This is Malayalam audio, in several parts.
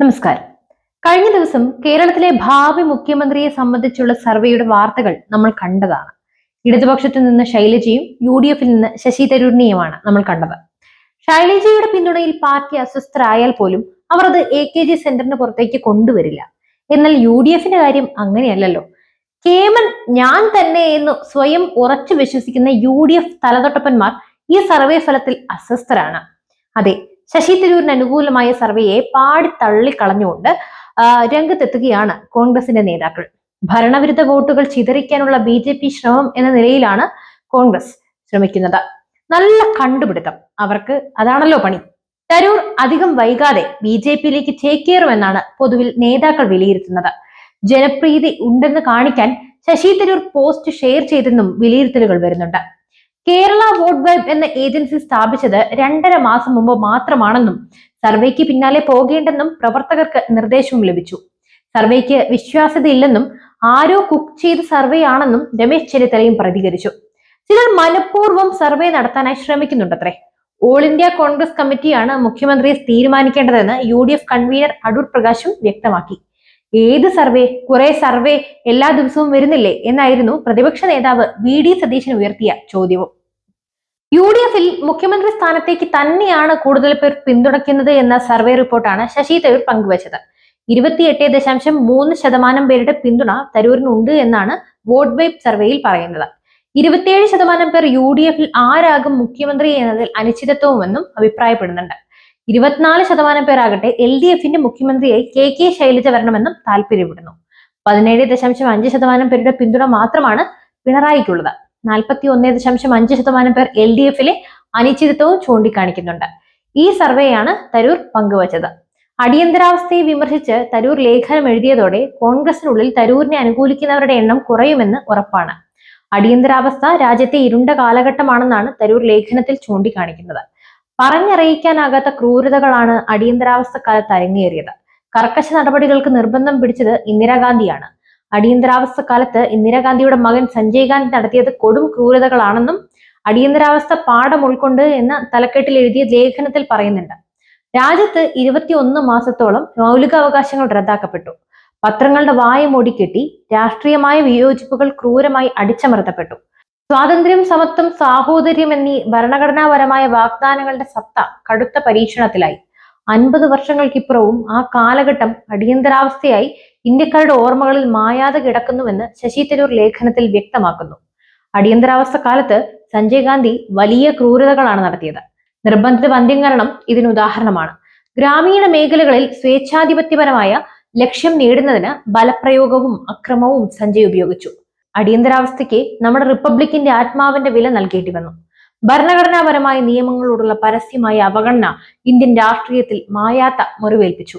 നമസ്കാരം. കഴിഞ്ഞ ദിവസം കേരളത്തിലെ ഭാവി മുഖ്യമന്ത്രിയെ സംബന്ധിച്ചുള്ള സർവേയുടെ വാർത്തകൾ നമ്മൾ കണ്ടതാണ്. ഇടതുപക്ഷത്തു നിന്ന് ശൈലജയും യു ഡി എഫിൽ നിന്ന് ശശി തരൂരിനെയുമാണ് നമ്മൾ കണ്ടത്. ശൈലജയുടെ പിന്തുണയിൽ പാർട്ടി അസ്വസ്ഥരായാൽ പോലും അവർ അത് എ കെ ജി സെന്ററിന് പുറത്തേക്ക് കൊണ്ടുവരില്ല. എന്നാൽ യു ഡി എഫിന്റെ കാര്യം അങ്ങനെയല്ലല്ലോ. കേമൻ ഞാൻ തന്നെ എന്ന് സ്വയം ഉറച്ചു വിശ്വസിക്കുന്ന യു ഡി എഫ് തലതൊട്ടപ്പന്മാർ ഈ സർവേ ഫലത്തിൽ അസ്വസ്ഥരാണ്. അതെ ശശി തരൂരിന് അനുകൂലമായ സർവേയെ പാടി തള്ളിക്കളഞ്ഞുകൊണ്ട് രംഗത്തെത്തുകയാണ് കോൺഗ്രസിന്റെ നേതാക്കൾ. ഭരണവിരുദ്ധ വോട്ടുകൾ ചിതറിക്കാനുള്ള ബി ജെ പി ശ്രമം എന്ന നിലയിലാണ് കോൺഗ്രസ് ശ്രമിക്കുന്നത്. നല്ല കണ്ടുപിടുത്തം. അവർക്ക് അതാണല്ലോ പണി. തരൂർ അധികം വൈകാതെ ബി ജെ പിയിലേക്ക് ചേക്കേറുമെന്നാണ് പൊതുവിൽ നേതാക്കൾ വിലയിരുത്തുന്നത്. ജനപ്രീതി ഉണ്ടെന്ന് കാണിക്കാൻ ശശി തരൂർ പോസ്റ്റ് ഷെയർ ചെയ്തെന്നും വിലയിരുത്തലുകൾ വരുന്നുണ്ട്. കേരള വോട്ട് വൈബ് എന്ന ഏജൻസി സ്ഥാപിച്ചത് രണ്ടര മാസം മുമ്പ് മാത്രമാണെന്നും സർവേക്ക് പിന്നാലെ പോകേണ്ടെന്നും പ്രവർത്തകർക്ക് നിർദ്ദേശവും ലഭിച്ചു. സർവേക്ക് വിശ്വാസ്യതയില്ലെന്നും ആരോ കുക്ക് ചെയ്ത സർവേ ആണെന്നും രമേശ് ചെന്നിത്തലയും പ്രതികരിച്ചു. ചിലർ മനഃപൂർവം സർവേ നടത്താനായി ശ്രമിക്കുന്നുണ്ടത്രേ. ഓൾ ഇന്ത്യ കോൺഗ്രസ് കമ്മിറ്റിയാണ് മുഖ്യമന്ത്രിയെ തീരുമാനിക്കേണ്ടതെന്ന് U D F convener Adoor പ്രകാശും വ്യക്തമാക്കി. ഏത് സർവേ കുറെ സർവേ എല്ലാ ദിവസവും വരുന്നില്ലേ എന്നായിരുന്നു പ്രതിപക്ഷ നേതാവ് വി ഡി സതീശൻ ഉയർത്തിയ ചോദ്യവും. യു ഡി എഫിൽ മുഖ്യമന്ത്രി സ്ഥാനത്തേക്ക് തന്നെയാണ് കൂടുതൽ പേർ പിന്തുണയ്ക്കുന്നത് എന്ന സർവേ റിപ്പോർട്ടാണ് ശശി തരൂർ പങ്കുവച്ചത്. ഇരുപത്തിയെട്ട് ദശാംശം മൂന്ന് ശതമാനം പേരുടെ പിന്തുണ തരൂരിനുണ്ട് എന്നാണ് വോട്ട് വൈബ് സർവേയിൽ പറയുന്നത്. ഇരുപത്തിയേഴ് ശതമാനം പേർ യു ഡി എഫിൽ ആരാകും മുഖ്യമന്ത്രി എന്നതിൽ അനിശ്ചിതത്വമെന്നും അഭിപ്രായപ്പെടുന്നുണ്ട്. ഇരുപത്തിനാല് ശതമാനം പേരാകട്ടെ എൽ ഡി എഫിന്റെ മുഖ്യമന്ത്രിയായി കെ കെ ശൈലജ വരണമെന്നും താല്പര്യപ്പെടുന്നു. പതിനേഴ് ദശാംശം അഞ്ച് ശതമാനം പേരുടെ പിന്തുണ മാത്രമാണ് പിണറായിക്കുള്ളത്. നാൽപ്പത്തി ഒന്ന് ദശാംശം അഞ്ച് ശതമാനം പേർ എൽ ഡി എഫിലെ അനിശ്ചിതത്വവും ചൂണ്ടിക്കാണിക്കുന്നുണ്ട്. ഈ സർവേയാണ് തരൂർ പങ്കുവച്ചത്. അടിയന്തരാവസ്ഥയെ വിമർശിച്ച് തരൂർ ലേഖനം എഴുതിയതോടെ കോൺഗ്രസിനുള്ളിൽ തരൂരിനെ അനുകൂലിക്കുന്നവരുടെ എണ്ണം കുറയുമെന്ന് ഉറപ്പാണ്. അടിയന്തരാവസ്ഥ രാജ്യത്തെ ഇരുണ്ട കാലഘട്ടമാണെന്നാണ് തരൂർ ലേഖനത്തിൽ ചൂണ്ടിക്കാണിക്കുന്നത്. പറഞ്ഞറിയിക്കാനാകാത്ത ക്രൂരതകളാണ് അടിയന്തരാവസ്ഥ കാലത്ത് അരങ്ങേറിയത്. കർക്കശ നടപടികൾക്ക് നിർബന്ധം പിടിച്ചത് ഇന്ദിരാഗാന്ധിയാണ്. അടിയന്തരാവസ്ഥ കാലത്ത് ഇന്ദിരാഗാന്ധിയുടെ മകൻ സഞ്ജയ് ഗാന്ധി നടത്തിയത് കൊടും ക്രൂരതകളാണെന്നും അടിയന്തരാവസ്ഥ പാഠം ഉൾക്കൊണ്ട് എന്ന തലക്കെട്ടിൽ എഴുതിയ ലേഖനത്തിൽ പറയുന്നുണ്ട്. രാജ്യത്ത് ഇരുപത്തിയൊന്ന് മാസത്തോളം മൗലികാവകാശങ്ങൾ റദ്ദാക്കപ്പെട്ടു. പത്രങ്ങളുടെ വായ മൂടിക്കെട്ടി രാഷ്ട്രീയമായ വിയോജിപ്പുകൾ ക്രൂരമായി അടിച്ചമർത്തപ്പെട്ടു. സ്വാതന്ത്ര്യം സമത്വം സാഹോദര്യം എന്നീ ഭരണഘടനാപരമായ വാഗ്ദാനങ്ങളുടെ സത്ത കടുത്ത പരീക്ഷണത്തിലായി. അൻപത് വർഷങ്ങൾക്കിപ്പുറവും ആ കാലഘട്ടം അടിയന്തരാവസ്ഥയായി ഇന്ത്യക്കാരുടെ ഓർമ്മകളിൽ മായാതെ കിടക്കുന്നുവെന്ന് ശശി തരൂർ ലേഖനത്തിൽ വ്യക്തമാക്കുന്നു. അടിയന്തരാവസ്ഥ കാലത്ത് സഞ്ജയ് ഗാന്ധി വലിയ ക്രൂരതകളാണ് നടത്തിയത്. നിർബന്ധിത വന്ധ്യംകരണം ഇതിന് ഉദാഹരണമാണ്. ഗ്രാമീണ മേഖലകളിൽ സ്വേച്ഛാധിപത്യപരമായ ലക്ഷ്യം നേടുന്നതിന് ബലപ്രയോഗവും അക്രമവും സഞ്ജയ് ഉപയോഗിച്ചു. അടിയന്തരാവസ്ഥയ്ക്ക് നമ്മുടെ റിപ്പബ്ലിക്കിന്റെ ആത്മാവിന്റെ വില നൽകേണ്ടി വന്നു. ഭരണഘടനാപരമായ നിയമങ്ങളോടുള്ള പരസ്യമായ അവഗണന ഇന്ത്യൻ രാഷ്ട്രീയത്തിൽ മായാത്ത മുറിവേൽപ്പിച്ചു.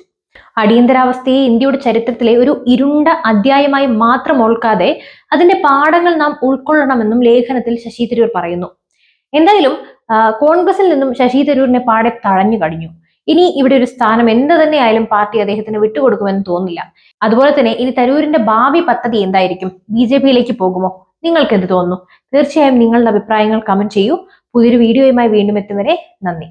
അടിയന്തരാവസ്ഥയെ ഇന്ത്യയുടെ ചരിത്രത്തിലെ ഒരു ഇരുണ്ട അധ്യായമായി മാത്രം ഓൾക്കാതെ അതിന്റെ പാഠങ്ങൾ നാം ഉൾക്കൊള്ളണമെന്നും ലേഖനത്തിൽ ശശി തരൂർ പറയുന്നു. എന്തായാലും കോൺഗ്രസിൽ നിന്നും ശശി തരൂരിനെ പാടെ തഴഞ്ഞു കഴിഞ്ഞു. ഇനി ഇവിടെ ഒരു സ്ഥാനം എന്ത് തന്നെയായാലും പാർട്ടി അദ്ദേഹത്തിന് വിട്ടുകൊടുക്കുമെന്ന് തോന്നില്ല. അതുപോലെ തന്നെ ഇനി തരൂരിന്റെ ഭാവി പദ്ധതി എന്തായിരിക്കും? ബി ജെ പിയിലേക്ക് പോകുമോ? നിങ്ങൾക്ക് എന്ത് തോന്നുന്നു? തീർച്ചയായും നിങ്ങളുടെ അഭിപ്രായങ്ങൾ കമന്റ് ചെയ്യൂ. പുതിയൊരു വീഡിയോയുമായി വീണ്ടും എത്തും വരെ നന്ദി.